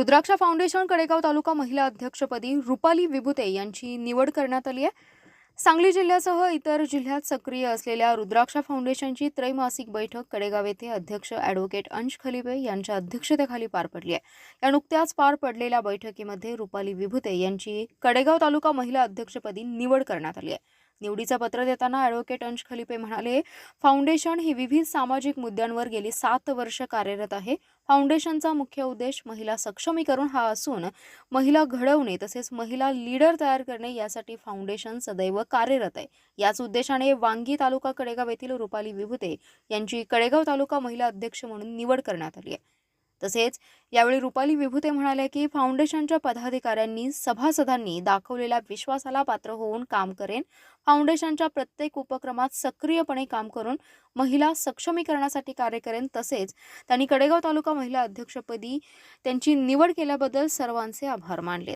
रुद्राक्ष foundation Kadegaon तालुका महिला अध्यक्षपदी रुपाली विभुते यांची निवड करण्यात आली आहे. सांगली जिल्ह्यासह इतर जिल्ह्यात सक्रिय असलेल्या रुद्राक्ष फाउंडेशनची त्रैमासिक बैठक कडेगाव येथे अध्यक्ष ॲडव्होकेट अंश खलिबे यांच्या अध्यक्षतेखाली पार पडली आहे. या नुकत्याच पार पडलेल्या बैठकीमध्ये रुपाली विभुते यांची कडेगाव तालुका महिला अध्यक्षपदी निवड करण्यात आली आहे. निवडीचं पत्र देताना ॲडव्होकेट अंश खलिपे म्हणाले फाउंडेशन ही विविध सामाजिक मुद्द्यांवर गेली सात वर्ष कार्यरत आहे. फाउंडेशनचा मुख्य उद्देश महिला सक्षमीकरण हा असून महिला घडवणे तसेच महिला लीडर तयार करणे यासाठी फाउंडेशन सदैव कार्यरत आहे. याच उद्देशाने वांगी तालुका कडेगाव येथील रुपाली विभुते यांची कडेगाव तालुका महिला अध्यक्ष म्हणून निवड करण्यात आली आहे. तसेच यावेळी रुपाली विभूते म्हणाल्या की फाउंडेशनच्या पदाधिकाऱ्यांनी सभासदांनी दाखवलेल्या विश्वासाला पात्र होऊन काम करेन. फाउंडेशनच्या प्रत्येक उपक्रमात सक्रियपणे काम करून महिला सक्षमीकरणासाठी कार्य करेन. तसेच त्यांनी कडेगाव तालुका महिला अध्यक्षपदी त्यांची निवड केल्याबद्दल सर्वांचे आभार मानले.